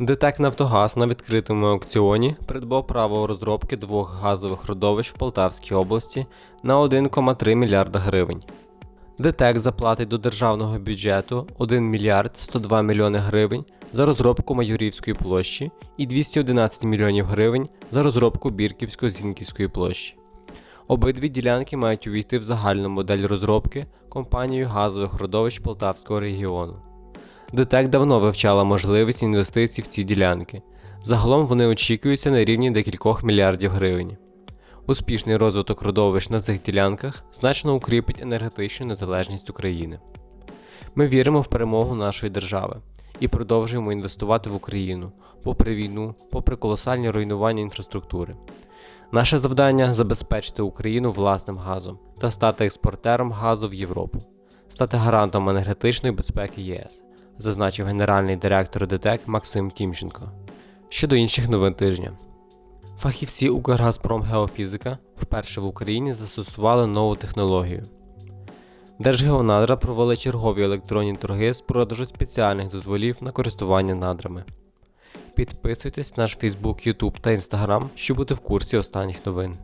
ДТЕК Нафтогаз на відкритому аукціоні придбав право розробки двох газових родовищ в Полтавській області на 1,3 мільярда гривень. ДТЕК заплатить до державного бюджету 1 мільярд 102 мільйони гривень за розробку Майорівської площі і 211 мільйонів гривень за розробку Бірківсько-Зінківської площі. Обидві ділянки мають увійти в загальну модель розробки компанією газових родовищ Полтавського регіону. ДТЕК давно вивчала можливість інвестицій в ці ділянки. Загалом вони очікуються на рівні декількох мільярдів гривень. Успішний розвиток родовищ на цих ділянках значно укріпить енергетичну незалежність України. Ми віримо в перемогу нашої держави і продовжуємо інвестувати в Україну, попри війну, попри колосальні руйнування інфраструктури. Наше завдання забезпечити Україну власним газом та стати експортером газу в Європу, стати гарантом енергетичної безпеки ЄС, зазначив генеральний директор ДТЕК Максим Тімченко. Щодо інших новин тижня. Фахівці Укргазпромгеофізика вперше в Україні застосували нову технологію. Держгеонадра провели чергові електронні торги з продажу спеціальних дозволів на користування надрами. Підписуйтесь на наш Facebook, YouTube та Instagram, щоб бути в курсі останніх новин.